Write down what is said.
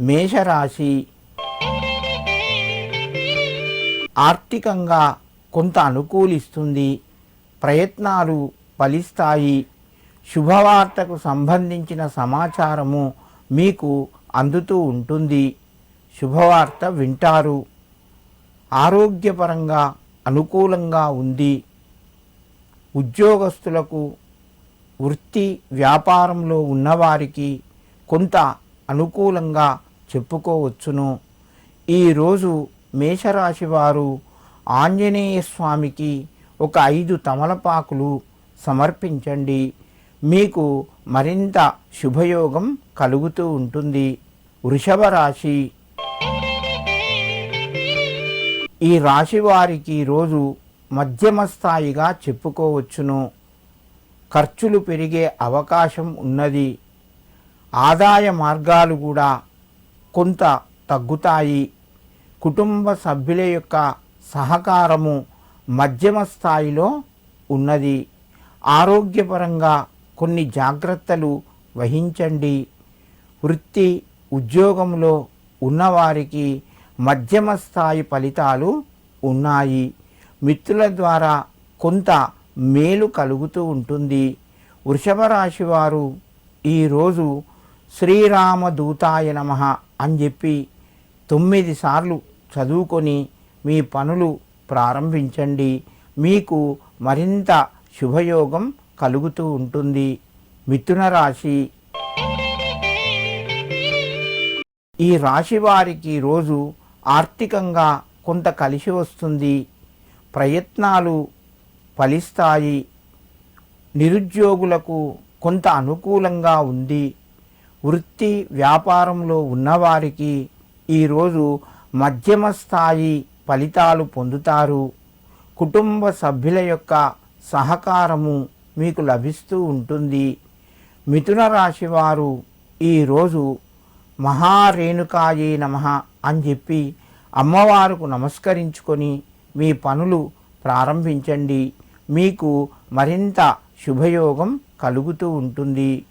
మేషరాశి ఆర్థికంగా కొంత అనుకూలిస్తుంది. ప్రయత్నాలు ఫలిస్తాయి. శుభవార్తకు సంబంధించిన సమాచారము మీకు అందుతూ ఉంటుంది. శుభవార్త వింటారు. ఆరోగ్యపరంగా అనుకూలంగా ఉంది. ఉద్యోగస్తులకు వృత్తి వ్యాపారంలో ఉన్నవారికి కొంత అనుకూలంగా చెప్పుకోవచ్చును. ఈరోజు మేషరాశి వారు ఆంజనేయ స్వామికి ఒక ఐదు తమలపాకులు సమర్పించండి. మీకు మరింత శుభయోగం కలుగుతూ ఉంటుంది. వృషభ రాశి. ఈ రాశి వారికి రోజు మధ్యమ స్థాయిగా చెప్పుకోవచ్చును. ఖర్చులు పెరిగే అవకాశం ఉన్నది. ఆదాయ మార్గాలు కూడా కొంత తగ్గుతాయి. కుటుంబ సభ్యుల యొక్క సహకారము మధ్యమ స్థాయిలో ఉన్నది. ఆరోగ్యపరంగా కొన్ని జాగ్రత్తలు వహించండి. వృత్తి ఉద్యోగంలో ఉన్నవారికి మధ్యమ స్థాయి ఫలితాలు ఉన్నాయి. మిత్రుల ద్వారా కొంత మేలు కలుగుతూ ఉంటుంది. వృషభ రాశి వారు ఈరోజు శ్రీరామదూతాయ నమ. అని చెప్పి తొమ్మిది సార్లు చదువుకొని మీ పనులు ప్రారంభించండి. మీకు మరింత శుభయోగం కలుగుతూ ఉంటుంది. మిథున రాశి. ఈ రాశి వారికి రోజు ఆర్థికంగా కొంత కలిసి వస్తుంది. ప్రయత్నాలు ఫలిస్తాయి. నిరుద్యోగులకు కొంత అనుకూలంగా ఉంది. వృత్తి వ్యాపారంలో ఉన్నవారికి ఈరోజు మధ్యమ స్థాయి ఫలితాలు పొందుతారు. కుటుంబ సభ్యుల యొక్క సహకారము మీకు లభిస్తూ ఉంటుంది. మిథున రాశి వారు ఈరోజు మహారేణుకాయే నమ అని చెప్పి అమ్మవారుకు నమస్కరించుకొని మీ పనులు ప్రారంభించండి. మీకు మరింత శుభయోగం కలుగుతూ ఉంటుంది.